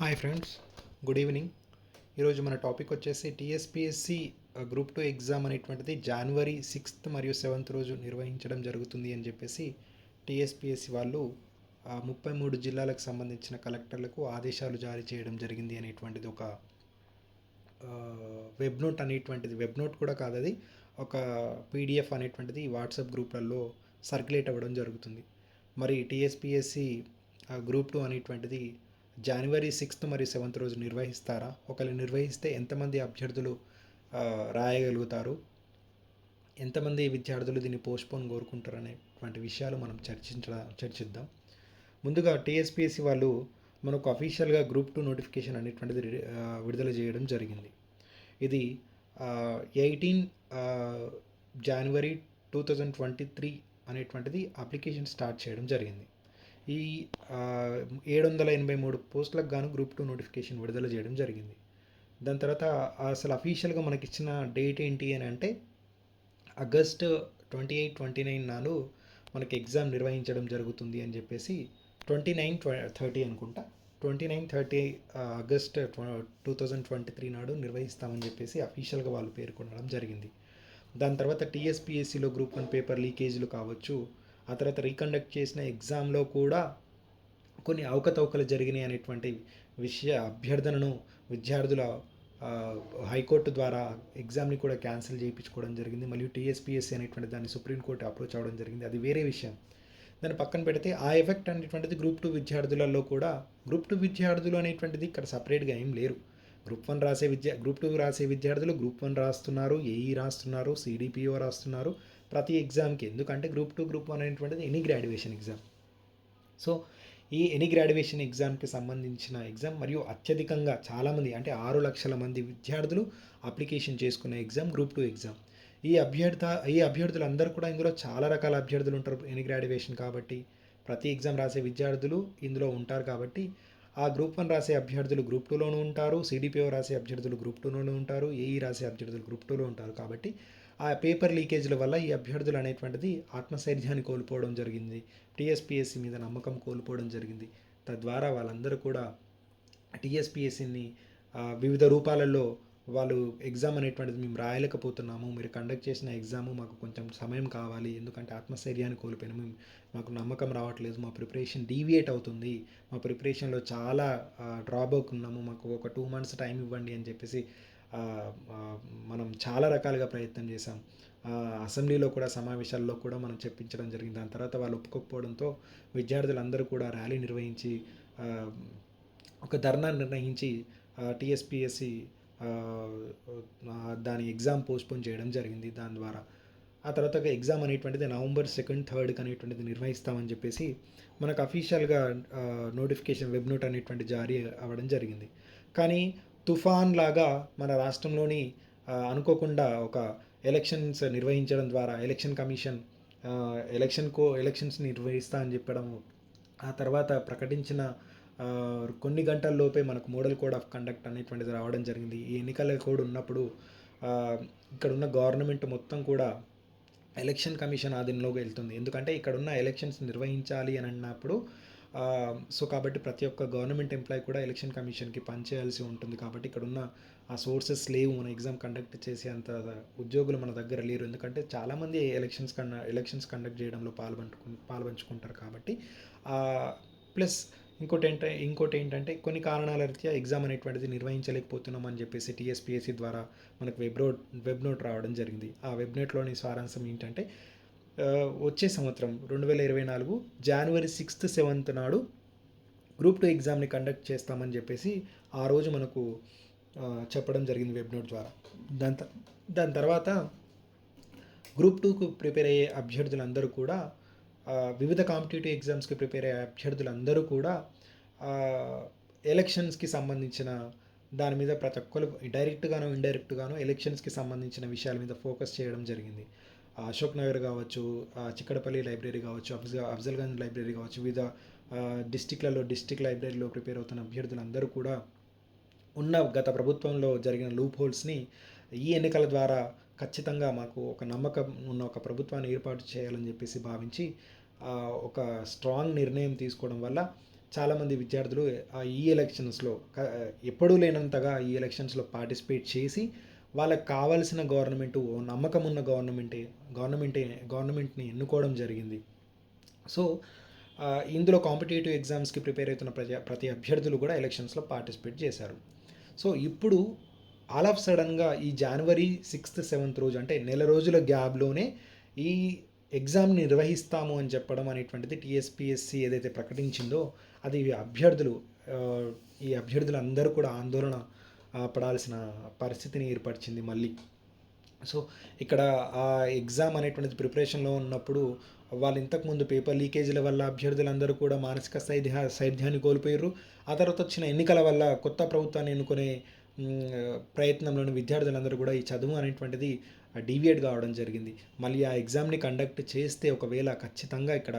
Hi friends good evening ఈరోజు మన topic వచ్చేసి టీఎస్పిఎస్సి గ్రూప్ టూ ఎగ్జామ్ అనేటువంటిది జనవరి సిక్స్త్ మరియు సెవెంత్ రోజు నిర్వహించడం జరుగుతుంది అని చెప్పేసి టీఎస్పిఎస్సి వాళ్ళు uh, ముప్పై మూడు జిల్లాలకు సంబంధించిన కలెక్టర్లకు ఆదేశాలు జారీ చేయడం జరిగింది అనేటువంటిది ఒక uh, వెబ్ నోట్ అనేటువంటిది. వెబ్ నోట్ కూడా కాదు అది. ఒక పీడిఎఫ్ అనేటువంటిది వాట్సాప్ గ్రూప్లలో సర్క్యులేట్ అవ్వడం జరుగుతుంది. మరి టీఎస్పిఎస్సి గ్రూప్ టూ అనేటువంటిది జనవరి సిక్స్త్ మరియు సెవెంత్ రోజు నిర్వహిస్తారా? ఒకవేళ నిర్వహిస్తే ఎంతమంది అభ్యర్థులు రాయగలుగుతారు? ఎంతమంది విద్యార్థులు దీన్ని పోస్ట్పోన్ కోరుకుంటారు అనేటువంటి విషయాలు మనం చర్చించ చర్చిద్దాం. ముందుగా టీఎస్పీఎస్సీ వాళ్ళు మనకు అఫీషియల్గా గ్రూప్ టూ నోటిఫికేషన్ అనేటువంటిది విడుదల చేయడం జరిగింది. ఇది eighteen January two thousand twenty three అనేటువంటిది అప్లికేషన్ స్టార్ట్ చేయడం జరిగింది. ఈ ఏడు వందల ఎనభై మూడు పోస్టులకు గాను గ్రూప్ టూ నోటిఫికేషన్ విడుదల చేయడం జరిగింది. దాని తర్వాత అసలు అఫీషియల్గా మనకి ఇచ్చిన డేట్ ఏంటి అని అంటే August twenty eight twenty nine నాడు మనకి ఎగ్జామ్ నిర్వహించడం జరుగుతుంది అని చెప్పేసి ట్వంటీ నైన్ థర్టీ అనుకుంటా. Twenty nine thirty August two thousand twenty three నాడు నిర్వహిస్తామని చెప్పేసి అఫీషియల్గా వాళ్ళు పేర్కొనడం జరిగింది. దాని తర్వాత టీఎస్పిఎస్సిలో గ్రూప్ వన్ పేపర్ లీకేజీలు కావచ్చు ఆ తర్వాత రీకండక్ట్ చేసిన ఎగ్జామ్లో కూడా కొన్ని అవకతవకలు జరిగినాయి అనేటువంటి విషయ అభ్యర్థనను విద్యార్థుల హైకోర్టు ద్వారా ఎగ్జామ్ని కూడా క్యాన్సిల్ చేయించుకోవడం జరిగింది. మరియు టీఎస్పీఎస్సీ అనేటువంటి దాన్ని సుప్రీంకోర్టు అప్రోచ్ అవ్వడం జరిగింది. అది వేరే విషయం. దాన్ని పక్కన పెడితే ఆ ఎఫెక్ట్ అనేటువంటిది గ్రూప్ టూ విద్యార్థులలో కూడా గ్రూప్ టూ విద్యార్థులు అనేటువంటిది ఇక్కడ సపరేట్గా ఏం లేరు. గ్రూప్ వన్ రాసే విద్యా గ్రూప్ టూ రాసే విద్యార్థులు గ్రూప్ వన్ రాస్తున్నారు ఏఈ రాస్తున్నారు సిడిపిఓ రాస్తున్నారు. ప్రతి ఎగ్జామ్కి ఎందుకంటే గ్రూప్ టూ గ్రూప్ వన్ అనేటువంటిది ఎనీ గ్రాడ్యుయేషన్ ఎగ్జామ్ సో ఈ ఎనీ గ్రాడ్యుయేషన్ ఎగ్జామ్కి సంబంధించిన ఎగ్జామ్ మరియు అత్యధికంగా చాలామంది అంటే ఆరు లక్షల మంది విద్యార్థులు అప్లికేషన్ చేసుకునే ఎగ్జామ్ గ్రూప్ టూ ఎగ్జామ్ ఈ అభ్యర్థ ఈ అభ్యర్థులు అందరూ కూడా ఇందులో చాలా రకాల అభ్యర్థులు ఉంటారు ఎనీ గ్రాడ్యుయేషన్ కాబట్టి. ప్రతి ఎగ్జామ్ రాసే విద్యార్థులు ఇందులో ఉంటారు కాబట్టి. ఆ గ్రూప్ వన్ రాసే అభ్యర్థులు గ్రూప్ టూలోనూ ఉంటారు. సిడిపిఓ రాసే అభ్యర్థులు గ్రూప్ టూలోనూ ఉంటారు. ఏఈ రాసే అభ్యర్థులు గ్రూప్ టూలో ఉంటారు కాబట్టి ఆ పేపర్ లీకేజ్ల వల్ల ఈ అభ్యర్థులు అనేటువంటిది ఆత్మశైర్యాన్ని కోల్పోవడం జరిగింది. టీఎస్పిఎస్సి మీద నమ్మకం కోల్పోవడం జరిగింది. తద్వారా వాళ్ళందరూ కూడా టీఎస్పిఎస్సిని వివిధ రూపాలలో వాళ్ళు ఎగ్జామ్ అనేటువంటిది మేము రాయలేకపోతున్నాము. మీరు కండక్ట్ చేసిన ఎగ్జామ్ మాకు కొంచెం సమయం కావాలి. ఎందుకంటే ఆత్మస్థైర్యాన్ని కోల్పోయినాము మాకు నమ్మకం రావట్లేదు. మా ప్రిపరేషన్ డీవియేట్ అవుతుంది. మా ప్రిపరేషన్లో చాలా డ్రాబ్యాక్ ఉన్నాము. మాకు ఒక టూ మంత్స్ టైం ఇవ్వండి అని చెప్పేసి మనం చాలా రకాలుగా ప్రయత్నం చేశాం. అసెంబ్లీలో కూడా సమావేశాల్లో కూడా మనం చెప్పించడం జరిగింది. దాని తర్వాత వాళ్ళు ఒప్పుకోకపోవడంతో విద్యార్థులందరూ కూడా ర్యాలీ నిర్వహించి ఒక ధర్నా నిర్ణయించి టీఎస్పిఎస్సి దాని ఎగ్జామ్ పోస్ట్పోన్ చేయడం జరిగింది దాని ద్వారా. ఆ తర్వాత ఒక ఎగ్జామ్ అనేటువంటిది నవంబర్ సెకండ్ థర్డ్కి అనేటువంటిది నిర్వహిస్తామని చెప్పేసి మనకు అఫీషియల్గా నోటిఫికేషన్ వెబ్ నోట్ అనేటువంటి జారీ అవ్వడం జరిగింది. కానీ తుఫాన్ లాగా మన రాష్ట్రంలోని అనుకోకుండా ఒక ఎలక్షన్స్ నిర్వహించడం ద్వారా ఎలక్షన్ కమిషన్ ఎలక్షన్ కో ఎలక్షన్స్ నిర్వహిస్తా అని చెప్పడం ఆ తర్వాత ప్రకటించిన కొన్ని గంటల లోపే మనకు మోడల్ కోడ్ ఆఫ్ కండక్ట్ అనేటువంటిది రావడం జరిగింది. ఈ ఎన్నికల కోడ్ ఉన్నప్పుడు ఇక్కడ ఉన్న గవర్నమెంట్ మొత్తం కూడా ఎలక్షన్ కమిషన్ ఆధీనంలోకి వెళ్తుంది. ఎందుకంటే ఇక్కడ ఉన్న ఎలక్షన్స్ నిర్వహించాలి అని అన్నప్పుడు సో కాబట్టి ప్రతి ఒక్క గవర్నమెంట్ ఎంప్లాయీ కూడా ఎలక్షన్ కమిషన్కి పనిచేయాల్సి ఉంటుంది కాబట్టి ఇక్కడ ఉన్న ఆ సోర్సెస్ లేవు. మన ఎగ్జామ్ కండక్ట్ చేసే అంత ఉద్యోగులు మన దగ్గర లేరు. ఎందుకంటే చాలామంది ఎలక్షన్స్ కన్నా ఎలక్షన్స్ కండక్ట్ చేయడంలో పాల్పంచుకు పాల్పంచుకుంటారు కాబట్టి ప్లస్ ఇంకోటి ఏంటంటే ఇంకోటి ఏంటంటే కొన్ని కారణాల రీత్యా ఎగ్జామ్ అనేటువంటిది నిర్వహించలేకపోతున్నాం అని చెప్పేసి టీఎస్పిఎస్సి ద్వారా మనకు వెబ్ నోట్ వెబ్ నోట్ రావడం జరిగింది. ఆ వెబ్ నోట్లోని సారాంశం ఏంటంటే వచ్చే సంవత్సరం రెండు వేల ఇరవై నాలుగు జనవరి సిక్స్త్ సెవెంత్ నాడు గ్రూప్ టూ ఎగ్జామ్ని కండక్ట్ చేస్తామని చెప్పేసి ఆ రోజు మనకు చెప్పడం జరిగింది వెబ్నోట్ ద్వారా. దాని దాని తర్వాత గ్రూప్ టూకు ప్రిపేర్ అయ్యే అభ్యర్థులందరూ కూడా వివిధ కాంపిటేటివ్ ఎగ్జామ్స్కి ప్రిపేర్ అయ్యే అభ్యర్థులందరూ కూడా ఎలక్షన్స్కి సంబంధించిన దాని మీద ప్రతి ఒక్కరు డైరెక్ట్గాను ఇండైరెక్ట్గాను ఎలక్షన్స్కి సంబంధించిన విషయాల మీద ఫోకస్ చేయడం జరిగింది. అశోక్ నగర్ కావచ్చు చిక్కడపల్లి లైబ్రరీ కావచ్చు అఫ్జల్ అఫ్జల్గంజ్ లైబ్రరీ కావచ్చు వివిధ డిస్టిక్లలో డిస్టిక్ లైబ్రరీలో ప్రిపేర్ అవుతున్న అభ్యర్థులందరూ కూడా ఉన్న గత ప్రభుత్వంలో జరిగిన లూప్ హోల్స్ని ఈ ఎన్నికల ద్వారా ఖచ్చితంగా మాకు ఒక నమ్మకం ఉన్న ఒక ప్రభుత్వాన్ని ఏర్పాటు చేయాలని చెప్పేసి భావించి ఒక స్ట్రాంగ్ నిర్ణయం తీసుకోవడం వల్ల చాలామంది విద్యార్థులు ఆ ఈ ఎలక్షన్స్లో ఎప్పుడూ లేనంతగా ఈ ఎలక్షన్స్లో పార్టిసిపేట్ చేసి వాళ్ళకి కావాల్సిన గవర్నమెంట్ నమ్మకం ఉన్న గవర్నమెంటే గవర్నమెంటే గవర్నమెంట్ని ఎన్నుకోవడం జరిగింది. సో ఇందులో కాంపిటేటివ్ ఎగ్జామ్స్కి ప్రిపేర్ అవుతున్న ప్రతి ప్రతి అభ్యర్థులు కూడా ఎలక్షన్స్లో పార్టిసిపేట్ చేశారు. సో ఇప్పుడు ఆల్ ఆఫ్ సడన్గా ఈ జనవరి సిక్స్త్ సెవెంత్ రోజు అంటే నెల రోజుల గ్యాప్లోనే ఈ ఎగ్జామ్ నిర్వహిస్తాము అని చెప్పడం అనేటువంటిది టీఎస్పిఎస్సి ఏదైతే ప్రకటించిందో అది అభ్యర్థులు ఈ అభ్యర్థులందరూ కూడా ఆందోళన పడాల్సిన పరిస్థితిని ఏర్పరిచింది మళ్ళీ. సో ఇక్కడ ఆ ఎగ్జామ్ అనేటువంటిది ప్రిపరేషన్లో ఉన్నప్పుడు వాళ్ళు ఇంతకుముందు పేపర్ లీకేజీల వల్ల అభ్యర్థులందరూ కూడా మానసిక సైధ్య సైద్యాన్ని కోల్పోయారు ఆ తర్వాత వచ్చిన ఎన్నికల వల్ల కొత్త ప్రభుత్వాన్ని ఎన్నుకునే ప్రయత్నంలోని విద్యార్థులందరూ కూడా ఈ చదువు అనేటువంటిది డీవియేట్ కావడం జరిగింది. మళ్ళీ ఆ ఎగ్జామ్ని కండక్ట్ చేస్తే ఒకవేళ ఖచ్చితంగా ఇక్కడ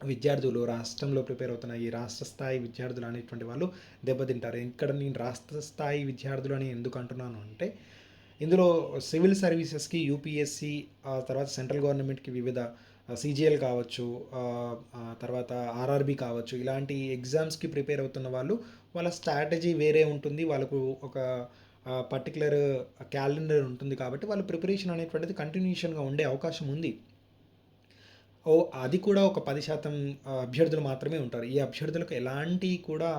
విద్యార్థులు రాష్ట్రంలో ప్రిపేర్ అవుతున్న ఈ రాష్ట్ర స్థాయి విద్యార్థులు అనేటువంటి వాళ్ళు దెబ్బతింటారు. ఇక్కడ నేను రాష్ట్ర స్థాయి విద్యార్థులు అని ఎందుకు అంటున్నాను అంటే ఇందులో సివిల్ సర్వీసెస్కి యూపీఎస్సి తర్వాత సెంట్రల్ గవర్నమెంట్కి వివిధ సీజీఎల్ కావచ్చు తర్వాత ఆర్ఆర్బి కావచ్చు ఇలాంటి ఎగ్జామ్స్కి ప్రిపేర్ అవుతున్న వాళ్ళు వాళ్ళ స్ట్రాటజీ వేరే ఉంటుంది. వాళ్ళకు ఒక పర్టికులర్ క్యాలెండర్ ఉంటుంది కాబట్టి వాళ్ళ ప్రిపరేషన్ అనేటువంటిది కంటిన్యూషన్గా ఉండే అవకాశం ఉంది. ఓ అది కూడా ఒక పది శాతం అభ్యర్థులు మాత్రమే ఉంటారు. ఈ అభ్యర్థులకు ఎలాంటి కూడా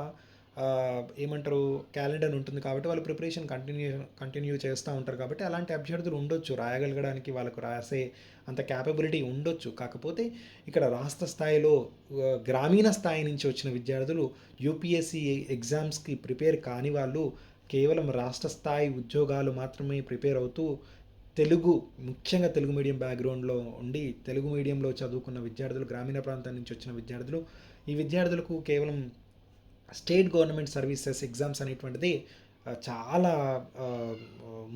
ఏమంటారు క్యాలెండర్ ఉంటుంది కాబట్టి వాళ్ళు ప్రిపరేషన్ కంటిన్యూ కంటిన్యూ చేస్తూ ఉంటారు కాబట్టి అలాంటి అభ్యర్థులు ఉండొచ్చు. రాయగలగడానికి వాళ్ళకు రాసే అంత క్యాపబిలిటీ ఉండొచ్చు. కాకపోతే ఇక్కడ రాష్ట్ర స్థాయిలో గ్రామీణ స్థాయి నుంచి వచ్చిన విద్యార్థులు యూపీఎస్సి ఎగ్జామ్స్కి ప్రిపేర్ కాని వాళ్ళు కేవలం రాష్ట్ర స్థాయి ఉద్యోగాలు మాత్రమే ప్రిపేర్ అవుతూ తెలుగు ముఖ్యంగా తెలుగు మీడియం బ్యాక్గ్రౌండ్లో ఉండి తెలుగు మీడియంలో చదువుకున్న విద్యార్థులు గ్రామీణ ప్రాంతం నుంచి వచ్చిన విద్యార్థులు ఈ విద్యార్థులకు కేవలం స్టేట్ గవర్నమెంట్ సర్వీసెస్ ఎగ్జామ్స్ అనేటువంటిది చాలా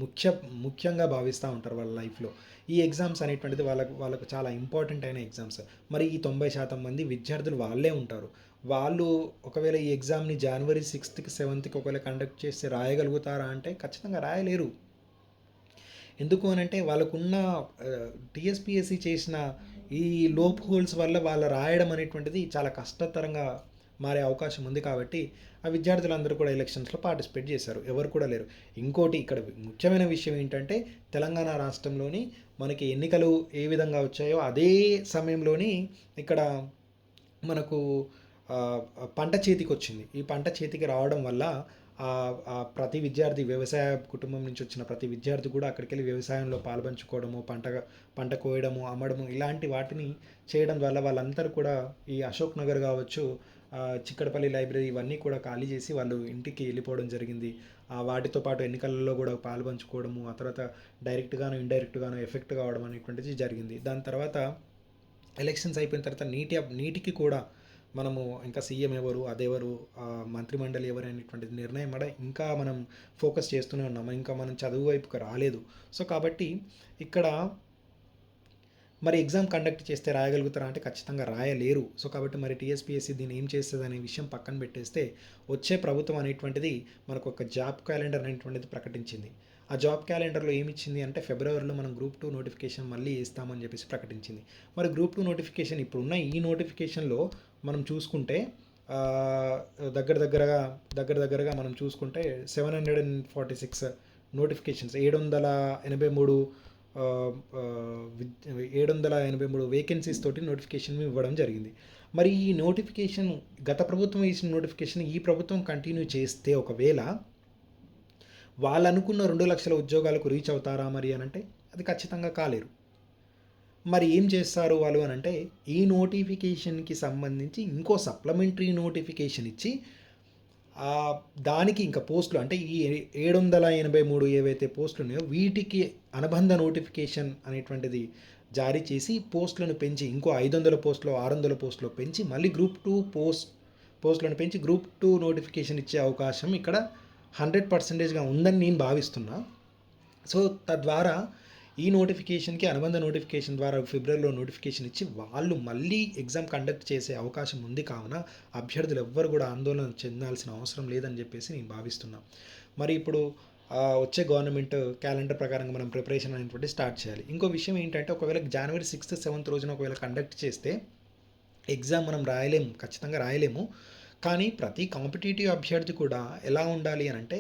ముఖ్య ముఖ్యంగా భావిస్తూ ఉంటారు వాళ్ళ లైఫ్లో ఈ ఎగ్జామ్స్ అనేటువంటిది వాళ్ళకు వాళ్ళకు చాలా ఇంపార్టెంట్ అయిన ఎగ్జామ్స్ మరి ఈ తొంభై శాతం మంది విద్యార్థులు వాళ్ళే ఉంటారు. వాళ్ళు ఒకవేళ ఈ ఎగ్జామ్ని జనవరి సిక్స్త్కి సెవెంత్కి ఒకవేళ కండక్ట్ చేస్తే రాయగలుగుతారా అంటే ఖచ్చితంగా రాయలేరు. ఎందుకు అని అంటే వాళ్ళకున్న టీఎస్పిఎస్సి చేసిన ఈ లోప్ హోల్స్ వల్ల వాళ్ళు రాయడం అనేటువంటిది చాలా కష్టతరంగా మారే అవకాశం ఉంది కాబట్టి ఆ విద్యార్థులందరూ కూడా ఎలక్షన్స్లో పార్టిసిపేట్ చేశారు. ఎవరు కూడా లేరు. ఇంకోటి ఇక్కడ ముఖ్యమైన విషయం ఏంటంటే తెలంగాణ రాష్ట్రంలోని మనకి ఎన్నికలు ఏ విధంగా వచ్చాయో అదే సమయంలోని ఇక్కడ మనకు పంట చేతికి వచ్చింది ఈ పంట చేతికి రావడం వల్ల ప్రతి విద్యార్థి వ్యవసాయ కుటుంబం నుంచి వచ్చిన ప్రతి విద్యార్థి కూడా అక్కడికి వెళ్ళి వ్యవసాయంలో పాల్పంచుకోవడము పంట పంట కోయడము అమ్మడము ఇలాంటి వాటిని చేయడం వల్ల వాళ్ళందరూ కూడా ఈ అశోక్ నగర్ కావచ్చు చిక్కడపల్లి లైబ్రరీ ఇవన్నీ కూడా ఖాళీ చేసి వాళ్ళు ఇంటికి వెళ్ళిపోవడం జరిగింది. ఆ, వాటితో పాటు ఎన్నికలలో కూడా పాల్పంచుకోవడము ఆ తర్వాత డైరెక్ట్గాను ఇండైరెక్ట్గాను ఎఫెక్ట్ కావడం అనేటువంటిది జరిగింది. దాని తర్వాత ఎలక్షన్స్ అయిపోయిన తర్వాత నీటి నీటికి కూడా మనము ఇంకా సీఎం ఎవరు అదెవరు మంత్రిమండలి ఎవరు అనేటువంటిది నిర్ణయం కూడా ఇంకా మనం ఫోకస్ చేస్తూనే ఉన్నాం. ఇంకా మనం చదువు వైపుకి రాలేదు. సో కాబట్టి ఇక్కడ మరి ఎగ్జామ్ కండక్ట్ చేస్తే రాయగలుగుతారా అంటే ఖచ్చితంగా రాయలేరు. సో కాబట్టి మరి టీఎస్పీఎస్సీ దీన్ని ఏం చేస్తుంది అనే విషయం పక్కన పెట్టేస్తే వచ్చే ప్రభుత్వం అనేటువంటిది మనకు ఒక జాబ్ క్యాలెండర్ అనేటువంటిది ప్రకటించింది. ఆ జాబ్ క్యాలెండర్లో ఏమి ఇచ్చింది అంటే ఫిబ్రవరిలో మనం గ్రూప్ టూ నోటిఫికేషన్ మళ్ళీ ఇస్తామని చెప్పేసి ప్రకటించింది. మరి గ్రూప్ టూ నోటిఫికేషన్ ఇప్పుడున్న ఈ నోటిఫికేషన్లో మనం చూసుకుంటే దగ్గర దగ్గరగా దగ్గర దగ్గరగా మనం చూసుకుంటే seven hundred and forty six notifications ఏడు వందల ఎనభై మూడు ఏడు వందల ఎనభై మూడు వేకెన్సీస్ తోటి నోటిఫికేషన్ ఇవ్వడం జరిగింది. మరి ఈ నోటిఫికేషన్ గత ప్రభుత్వం ఇచ్చిన నోటిఫికేషన్ ఈ ప్రభుత్వం కంటిన్యూ చేస్తే ఒకవేళ వాళ్ళు అనుకున్న రెండు లక్షల ఉద్యోగాలకు రీచ్ అవుతారా మరి అని అంటే అది ఖచ్చితంగా కాలేరు. మరి ఏం చేస్తారు వాళ్ళు అని అంటే ఈ నోటిఫికేషన్కి సంబంధించి ఇంకో సప్లిమెంటరీ నోటిఫికేషన్ ఇచ్చి దానికి ఇంకా పోస్టులు అంటే ఈ ఏడు వందల ఎనభై మూడు ఏవైతే పోస్టులు ఉన్నాయో వీటికి అనుబంధ నోటిఫికేషన్ అనేటువంటిది జారీ చేసి పోస్టులను పెంచి ఇంకో ఐదు వందల పోస్టులు ఆరు వందల పోస్టులు పెంచి మళ్ళీ గ్రూప్ టూ పోస్ట్ పోస్టులను పెంచి గ్రూప్ టూ నోటిఫికేషన్ ఇచ్చే అవకాశం ఇక్కడ హండ్రెడ్ పర్సెంటేజ్గా ఉందని నేను భావిస్తున్నా. సో తద్వారా ఈ నోటిఫికేషన్కి అనుబంధ నోటిఫికేషన్ ద్వారా ఫిబ్రవరిలో నోటిఫికేషన్ ఇచ్చి వాళ్ళు మళ్ళీ ఎగ్జామ్ కండక్ట్ చేసే అవకాశం ఉంది కావున అభ్యర్థులు ఎవ్వరు కూడా ఆందోళన చెందాల్సిన అవసరం లేదని చెప్పేసి నేను భావిస్తున్నా. మరి ఇప్పుడు వచ్చే గవర్నమెంట్ క్యాలెండర్ ప్రకారంగా మనం ప్రిపరేషన్ అనేటువంటి స్టార్ట్ చేయాలి. ఇంకో విషయం ఏంటంటే ఒకవేళ జనవరి సిక్స్త్ సెవెంత్ రోజున ఒకవేళ కండక్ట్ చేస్తే ఎగ్జామ్ మనం రాయలేము ఖచ్చితంగా రాయలేము. కానీ ప్రతి కాంపిటేటివ్ అభ్యర్థి కూడా ఎలా ఉండాలి అని అంటే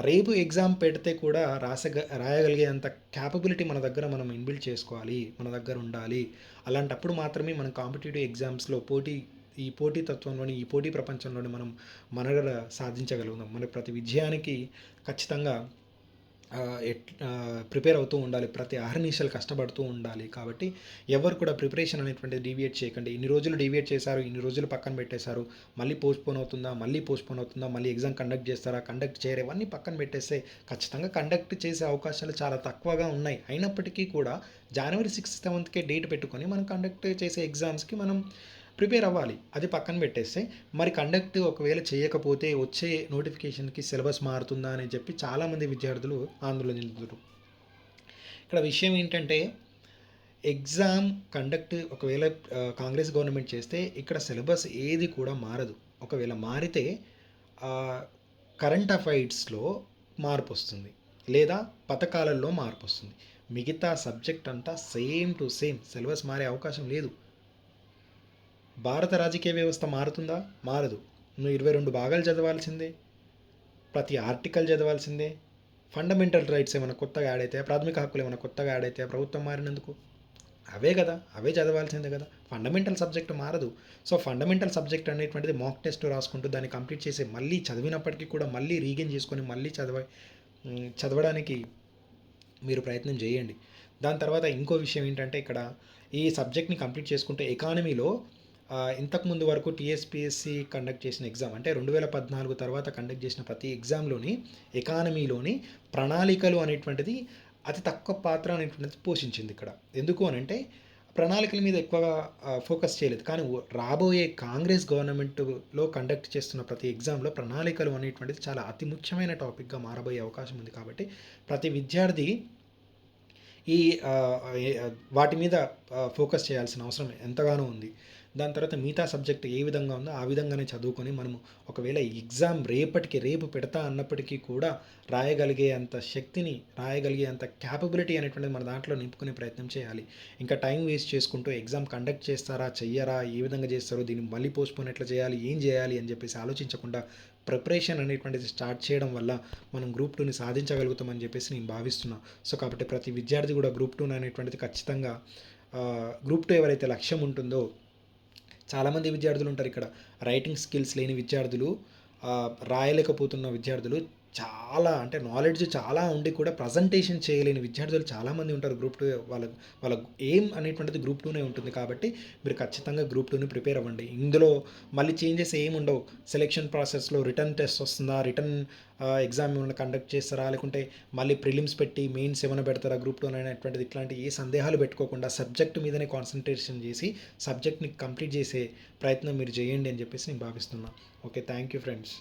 రేపు ఎగ్జామ్ పెడితే కూడా రాసగ రాయగలిగేంత క్యాపబిలిటీ మన దగ్గర మనం ఇన్బిల్డ్ చేసుకోవాలి మన దగ్గర ఉండాలి. అలాంటప్పుడు మాత్రమే మనం కాంపిటేటివ్ ఎగ్జామ్స్లో పోటీ ఈ పోటీ తత్వంలోని ఈ పోటీ ప్రపంచంలోని మనం మనగడ సాధించగలుగుతాం. మన ప్రతి విజయానికి ఖచ్చితంగా ప్రిపేర్ అవుతూ ఉండాలి. ప్రతి అహర్నిశలు కష్టపడుతూ ఉండాలి. కాబట్టి ఎవరు కూడా ప్రిపరేషన్ అనేటువంటిది డీవియేట్ చేయకండి. ఇన్ని రోజులు డీవియేట్ చేశారు ఇన్ని రోజులు పక్కన పెట్టేశారు. మళ్ళీ పోస్ట్పోన్ అవుతుందా మళ్ళీ పోస్ట్పోన్ అవుతుందా మళ్ళీ ఎగ్జామ్ కండక్ట్ చేస్తారా కండక్ట్ చేయరు? ఇవన్నీ పక్కన పెట్టేస్తే ఖచ్చితంగా కండక్ట్ చేసే అవకాశాలు చాలా తక్కువగా ఉన్నాయి. అయినప్పటికీ కూడా జనవరి సిక్స్త్ సెవెంత్కే డేట్ పెట్టుకొని మనం కండక్ట్ చేసే ఎగ్జామ్స్కి మనం ప్రిపేర్ అవ్వాలి. అది పక్కన పెట్టేస్తే మరి కండక్ట్ ఒకవేళ చేయకపోతే వచ్చే నోటిఫికేషన్కి సిలబస్ మారుతుందా అని చెప్పి చాలామంది విద్యార్థులు ఆందోళన చెందుతారు ఇక్కడ విషయం ఏంటంటే ఎగ్జామ్ కండక్ట్ ఒకవేళ కాంగ్రెస్ గవర్నమెంట్ చేస్తే ఇక్కడ సిలబస్ ఏది కూడా మారదు. ఒకవేళ మారితే కరెంట్ అఫైర్స్లో మార్పు వస్తుంది. లేదా పథకాలలో మార్పు వస్తుంది. మిగతా సబ్జెక్ట్ అంతా సేమ్ టు సేమ్ సిలబస్ మారే అవకాశం లేదు. భారత రాజకీయ వ్యవస్థ మారుతుందా? మారదు. నువ్వు ఇరవై రెండు భాగాలు చదవాల్సిందే. ప్రతి ఆర్టికల్ చదవాల్సిందే. ఫండమెంటల్ రైట్స్ ఏమైనా కొత్తగా యాడ్ అయితే ప్రాథమిక హక్కులు ఏమైనా కొత్తగా యాడ్ అయితే ప్రభుత్వం మారినందుకు? అవే కదా. అవే చదవాల్సిందే కదా. ఫండమెంటల్ సబ్జెక్ట్ మారదు. సో ఫండమెంటల్ సబ్జెక్ట్ అనేటువంటిది మాక్ టెస్ట్ రాసుకుంటూ దాన్ని కంప్లీట్ చేసి మళ్ళీ చదివినప్పటికీ కూడా మళ్ళీ రీగెన్ చేసుకొని మళ్ళీ చదవ చదవడానికి మీరు ప్రయత్నం చేయండి. దాని తర్వాత ఇంకో విషయం ఏంటంటే ఇక్కడ ఈ సబ్జెక్ట్ని కంప్లీట్ చేసుకుంటే ఎకానమీలో ఇంతకుముందు వరకు టీఎస్పిఎస్సి కండక్ట్ చేసిన ఎగ్జామ్ అంటే రెండు వేల పద్నాలుగు తర్వాత కండక్ట్ చేసిన ప్రతి ఎగ్జామ్లోని ఎకానమీలోని ప్రణాళికలు అనేటువంటిది అతి తక్కువ పాత్ర అనేటువంటిది పోషించింది ఇక్కడ. ఎందుకు అని అంటే ప్రణాళికల మీద ఎక్కువగా ఫోకస్ చేయలేదు. కానీ రాబోయే కాంగ్రెస్ గవర్నమెంట్లో కండక్ట్ చేస్తున్న ప్రతి ఎగ్జామ్లో ప్రణాళికలు అనేటువంటిది చాలా అతి ముఖ్యమైన టాపిక్గా మారబోయే అవకాశం ఉంది కాబట్టి ప్రతి విద్యార్థి ఈ వాటి మీద ఫోకస్ చేయాల్సిన అవసరం ఎంతగానో ఉంది. దాని తర్వాత మిగతా సబ్జెక్ట్ ఏ విధంగా ఉందో ఆ విధంగానే చదువుకొని మనము ఒకవేళ ఎగ్జామ్ రేపటికి రేపు పెడతా అన్నప్పటికీ కూడా రాయగలిగే అంత శక్తిని రాయగలిగే అంత క్యాపబిలిటీ అనేటువంటిది మన దాంట్లో నింపుకునే ప్రయత్నం చేయాలి. ఇంకా టైం వేస్ట్ చేసుకుంటూ ఎగ్జామ్ కండక్ట్ చేస్తారా చెయ్యరా ఏ విధంగా చేస్తారో దీన్ని మళ్ళీ పోస్ట్పోన్ ఎట్లా చేయాలి ఏం చేయాలి అని చెప్పేసి ఆలోచించకుండా ప్రిపరేషన్ అనేటువంటిది స్టార్ట్ చేయడం వల్ల మనం గ్రూప్ టూని సాధించగలుగుతామని చెప్పేసి నేను భావిస్తున్నా. సో కాబట్టి ప్రతి విద్యార్థి కూడా గ్రూప్ టూన్ అనేటువంటిది ఖచ్చితంగా గ్రూప్ టూ ఎవరైతే లక్ష్యం ఉంటుందో చాలామంది విద్యార్థులు ఉంటారు ఇక్కడ. రైటింగ్ స్కిల్స్ లేని విద్యార్థులు రాయలేకపోతున్న విద్యార్థులు చాలా అంటే నాలెడ్జ్ చాలా ఉండి కూడా ప్రజెంటేషన్ చేయలేని విద్యార్థులు చాలామంది ఉంటారు గ్రూప్ టూ వాళ్ళ వాళ్ళ ఎయిమ్ అనేటువంటిది గ్రూప్ టూనే ఉంటుంది కాబట్టి మీరు ఖచ్చితంగా గ్రూప్ టూని ప్రిపేర్ అవ్వండి. ఇందులో మళ్ళీ చేంజెస్ ఏమి ఉండవు. సెలెక్షన్ ప్రాసెస్లో రిటర్న్ టెస్ట్ వస్తుందా? రిటర్న్ ఎగ్జామ్ ఏమైనా కండక్ట్ చేస్తారా? లేకుంటే మళ్ళీ ప్రిలిమ్స్ పెట్టి మెయిన్స్ ఏమైనా పెడతారా? గ్రూప్ టూ అనేటువంటిది ఇట్లాంటి ఏ సందేహాలు పెట్టుకోకుండా సబ్జెక్ట్ మీదనే కాన్సన్ట్రేషన్ చేసి సబ్జెక్ట్ని కంప్లీట్ చేసే ప్రయత్నం మీరు చేయండి అని చెప్పేసి నేను భావిస్తున్నాను ఓకే థ్యాంక్ యూ ఫ్రెండ్స్